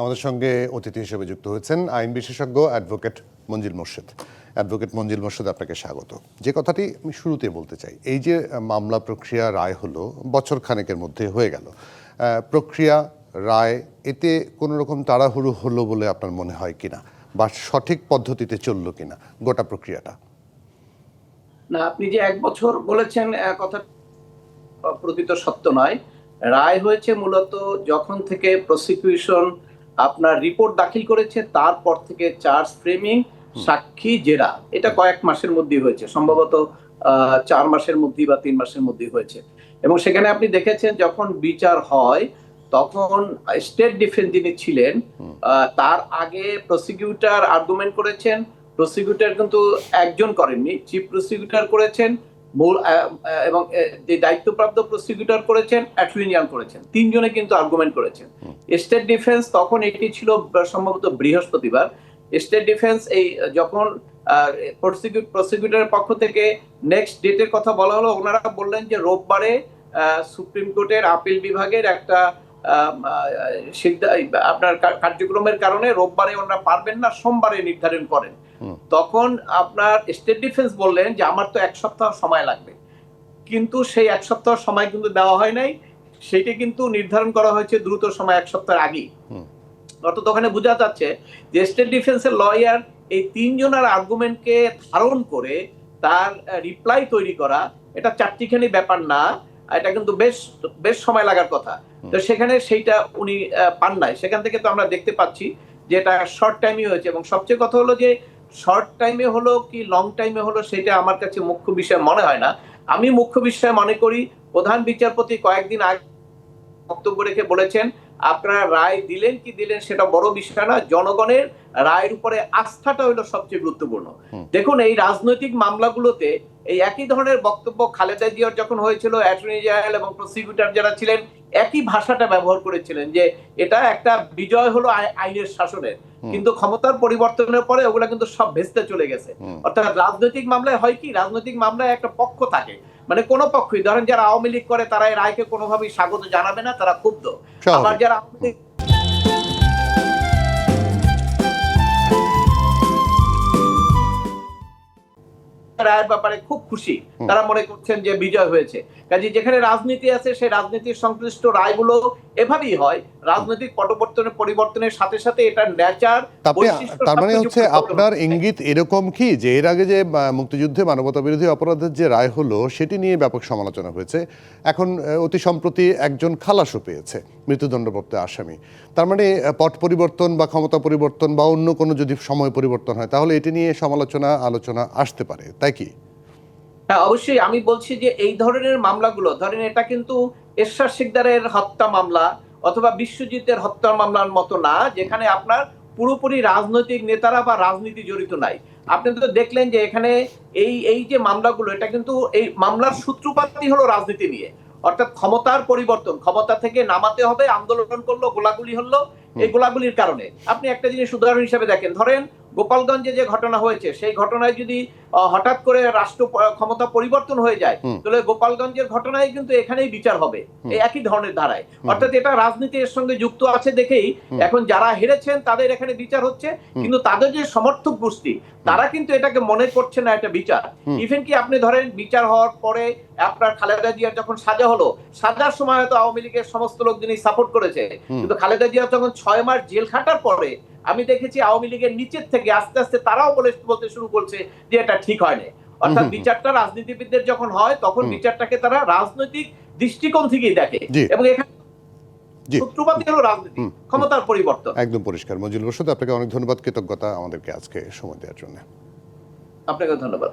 আমাদের সঙ্গে অতিথি হিসেবে যুক্ত হয়েছেন আইন বিশেষজ্ঞ অ্যাডভোকেট মঞ্জিল মোর্শেদ। অ্যাডভোকেট মঞ্জিল মোর্শেদ, আপনাকে স্বাগত। যে কথাটি আমি শুরুতে বলতে চাই, এই যে মামলা প্রক্রিয়া রায় হলো, বছর খানেকের মধ্যে হয়ে গেল। প্রক্রিয়া রায়, এতে কোনো রকম তাড়াহুড়ো হলো বলে আপনার মনে হয় কিনা? বা সঠিক পদ্ধতিতে চলল কিনা গোটা প্রক্রিয়াটা? না, আপনি যে এক বছর বলেছেন কথা প্রকৃত সত্য নয়। রায় হয়েছে মূলত যখন থেকে প্রসিকিউশন আপনার রিপোর্ট দাখিল করেছে তারপর থেকে চার্জ ফ্রেমিং সাক্ষী জেরা। এটা কয়েক মাসের মধ্যেই হয়েছে। সম্ভবত চার মাসের মধ্যেই বা তিন মাসের মধ্যেই হয়েছে। এবং সেখানে আপনি দেখেছেন যখন বিচার হয় তখন স্টেট ডিফেন্স যিনি ছিলেন আহ, তার আগে প্রসিকিউটার আর্গুমেন্ট করেছেন। প্রসিকিউটার কিন্তু একজন করেননি। চিফ প্রসিকিউটর করেছেন। মূল এবং যে দায়িত্বপ্রাপ্ত প্রসিকিউটর করেছেন অ্যাটর্নিয়ান করেছেন। তিনজনে কিন্তু আর্গুমেন্ট করেছেন। স্টেট ডিফেন্স তখন এটি ছিল সম্ভবত বৃহস্পতিবার। স্টেট ডিফেন্স এই যখন প্রসিকিউটরের পক্ষ থেকে নেক্সট ডেটের কথা বলা হলো ওনারা বললেন যে রোববারে সুপ্রিম কোর্টের আপিল বিভাগের একটা আপনার কার্যক্রমের কারণে রোববারে ওনারা পারবেন না সোমবারে নির্ধারণ করেন। তখন আপনার স্টেট ডিফেন্স বললেন যে আমার তো এক সপ্তাহ সময় লাগবে। কিন্তু সেই এক সপ্তাহ সময় কিন্তু দেওয়া হয় নাই। সেটি কিন্তু নির্ধারণ করা হয়েছে দ্রুত সময় এক সপ্তাহের আগেই। অর্থাৎ ওখানে বোঝা যাচ্ছে যে স্টেট ডিফেন্সের লয়ার এই তিনজনের আর্গুমেন্টকে ধারণ করে তার রিপ্লাই তৈরি করা এটা চারটিখানি ব্যাপার না এটা কিন্তু বেশ বেশ সময় লাগার কথা। তো সেখানে সেইটা উনি পান নাই। সেখান থেকে তো আমরা দেখতে পাচ্ছি যে এটা শর্ট টাইমই হয়েছে এবং সবচেয়ে কথা হলো যে শর্ট টাইমে হলো কি লং টাইমে হলো সেটা আমার কাছে মুখ্য বিষয় মনে হয় না। আমি মুখ্য বিষয় মনে করি প্রধান বিচারপতি কয়েকদিন আগে বক্তব্য রেখে বলেছেন আপনারা রায় দিলেন কি দিলেন সেটা বড় বিষয় না জনগণের রায়ের উপরে আস্থাটা হলো সবচেয়ে গুরুত্বপূর্ণ। দেখুন এই রাজনৈতিক মামলাগুলোতে এই একই ধরনের বক্তব্য খালেদা জিয়ার যখন হয়েছিল অ্যাটর্নি জেনারেল এবং প্রসিকিউটর যারা ছিলেন একই ভাষাটা ব্যবহার করেছিলেন যে এটা একটা বিজয় হলো আই- আইনের শাসনের। কিন্তু ক্ষমতার পরিবর্তনের পরে ওগুলা কিন্তু সব ভেস্তে চলে গেছে। অর্থাৎ রাজনৈতিক মামলায় হয় কি? রাজনৈতিক মামলায় একটা পক্ষ থাকে। মানে কোনো পক্ষই ধরেন যারা আওয়ামী লীগ করে তারা এই রায়কে কোনোভাবেই স্বাগত জানাবে না তারা ক্ষুব্ধ। আবার যারা আওয়ামী লীগ রায়ের ব্যাপারে খুব খুশি। তারা মনে করছেন যে বিজয় হয়েছে। কাজে যেখানে রাজনীতি আছে সেই রাজনীতির সংশ্লিষ্ট রায়গুলো এভাবেই হয় রাজনৈতিক পটবর্তনের পরিবর্তনের সাথে সাথে এটা নেচার আপনি তার মানে হচ্ছে আপনার ইঙ্গিত এরকম কি যে এর আগে যে মুক্তিযুদ্ধে মানবতা বিরোধী অপরাধের যে রায় হলো সেটি নিয়ে ব্যাপক সমালোচনা হয়েছে। এখন অতি সম্প্রতি একজন খালাসও পেয়েছে মৃত্যুদণ্ডপ্রাপ্ত আসামি। তার মানে পট পরিবর্তন বা ক্ষমতা পরিবর্তন বা অন্য কোনো যদি সময় পরিবর্তন হয় তাহলে এটি নিয়ে সমালোচনা আলোচনা আসতে পারে। তাই কি? হ্যাঁ অবশ্যই আমি বলছি যে এই ধরনের মামলাগুলো ধরেন এটা কিন্তু এরশাদ শিকদারের হত্যা মামলা অথবা বিশ্বজিতের হত্যা মামলার মতো না যেখানে আপনার পুরোপুরি রাজনৈতিক নেতারা বা রাজনীতি জড়িত নাই। আপনি তো দেখলেন যে এখানে এই এই যে মামলাগুলো এটা কিন্তু এই মামলার সূত্রপাতই হলো রাজনীতি নিয়ে। অর্থাৎ ক্ষমতার পরিবর্তন ক্ষমতা থেকে নামাতে হবে আন্দোলন করল গোলাগুলি হলো এই গোলাগুলির কারণে। আপনি একটা জিনিস উদাহরণ হিসেবে দেখেন ধরেন গোপালগঞ্জে যে ঘটনা হয়েছে সেই ঘটনায় যদি হঠাৎ করে রাষ্ট্র ক্ষমতা পরিবর্তন হয়ে যায় তাহলে গোপালগঞ্জের ঘটনায় কিন্তু এখানেই বিচার হবে এই একই ধরনের ধারায়। অর্থাৎ এটা রাজনীতির সঙ্গে যুক্ত আছে দেখেই এখন যারা হেরেছেন তাদের এখানে বিচার হচ্ছে কিন্তু তাদের যে সমর্থক গোষ্ঠী তারা কিন্তু এটাকে মনে করছে না এটা বিচার। ইভেন কি আপনি ধরেন বিচার হওয়ার পরে আপনার খালেদা জিয়ার যখন সাজা হলো সাজার সময় হয়তো আওয়ামী লীগের সমস্ত লোক যিনি সাপোর্ট করেছে কিন্তু খালেদা জিয়া যখন ছয় মাস জেল খাটার পরে আমি দেখেছি আওয়ামী লীগের নিচের থেকে আস্তে আস্তে তারাও বলে বলতে শুরু করছে যে এটা ঠিক হয়নি অর্থাৎ বিচারটা রাজনীতিবিদদের যখন হয় তখন বিচারটাকে তারা রাজনৈতিক দৃষ্টিকোণ থেকেই দেখে। এবং এখানে সূত্রপাতই হলো রাজনীতি ক্ষমতার পরিবর্তন। একদম পরিষ্কার। রশিদ আপনাকে অনেক ধন্যবাদ কৃতজ্ঞতা আমাদেরকে আজকে সময় দেওয়ার জন্য। আপনাকে ধন্যবাদ।